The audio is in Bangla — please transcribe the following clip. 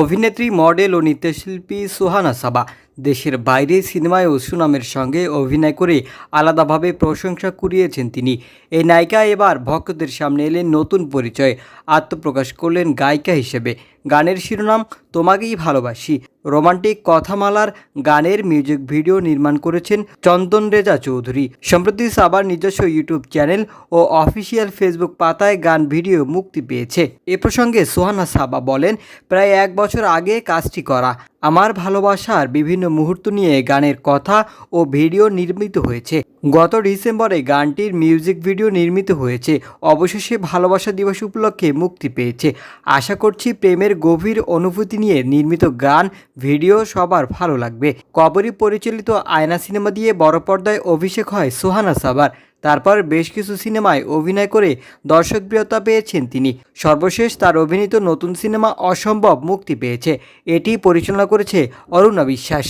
অভিনেত্রী, মডেল ও নৃত্যশিল্পী সুহানা সাবা দেশের বাইরে সিনেমায় ও সুনামের সঙ্গে অভিনয় করে আলাদাভাবে প্রশংসা কুড়িয়েছেন তিনি। এই নায়িকা এবার ভক্তদের সামনে এলেন নতুন পরিচয় আত্মপ্রকাশ করলেন গায়িকা হিসেবে। গানের শিরোনাম, তোমাকেই ভালোবাসি। রোমান্টিক কথামালার গানের মিউজিক ভিডিও নির্মাণ করেছেন চন্দন রেজা চৌধুরী। সম্প্রতি সাবার নিজস্ব ইউটিউব চ্যানেল ও অফিসিয়াল ফেসবুক পাতায় গান ভিডিও মুক্তি পেয়েছে। এ প্রসঙ্গে সোহানা সাবা বলেন, প্রায় এক বছর আগে কাজটি করা। আমার ভালোবাসার বিভিন্ন মুহূর্ত নিয়ে গানের কথা ও ভিডিও নির্মিত হয়েছে। গত ডিসেম্বরে গানটির মিউজিক ভিডিও নির্মিত হয়েছে। অবশেষে ভালোবাসা দিবস উপলক্ষে মুক্তি পেয়েছে। আশা করছি প্রেমের গভীর অনুভূতি নিয়ে নির্মিত গান, ভিডিও সবার ভালো লাগবে। কবরী পরিচালিত আয়না সিনেমা দিয়ে বড় পর্দায় অভিষেক হয় সোহানা সাবার তারপর বেশ কিছু সিনেমায় অভিনয় করে দর্শকপ্রিয়তা পেয়েছেন তিনি। সর্বশেষ তার অভিনীত নতুন সিনেমা অসম্ভব মুক্তি পেয়েছে। এটি পরিচালনা করেছে অরুণা বিশ্বাস।